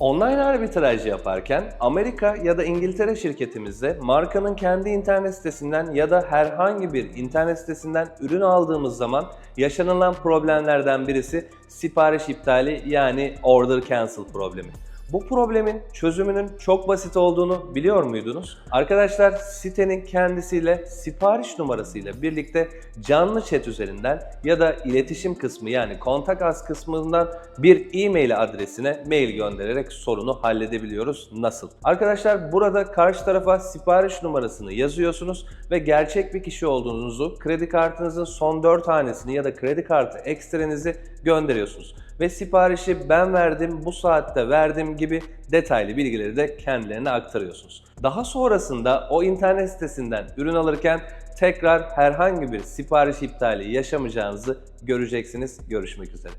Online arbitraj yaparken Amerika ya da İngiltere şirketimizde markanın kendi internet sitesinden ya da herhangi bir internet sitesinden ürün aldığımız zaman yaşanılan problemlerden birisi sipariş iptali yani order cancel problemi. Bu problemin çözümünün çok basit olduğunu biliyor muydunuz? Arkadaşlar sitenin kendisiyle sipariş numarasıyla birlikte canlı chat üzerinden ya da iletişim kısmı yani kontak as kısmından bir e-mail adresine mail göndererek sorunu halledebiliyoruz. Nasıl? Arkadaşlar burada karşı tarafa sipariş numarasını yazıyorsunuz ve gerçek bir kişi olduğunuzu, kredi kartınızın son 4 hanesini ya da kredi kartı ekstrenizi gönderiyorsunuz ve siparişi ben verdim, bu saatte verdim gibi detaylı bilgileri de kendilerine aktarıyorsunuz. Daha sonrasında o internet sitesinden ürün alırken tekrar herhangi bir sipariş iptali yaşamayacağınızı göreceksiniz. Görüşmek üzere.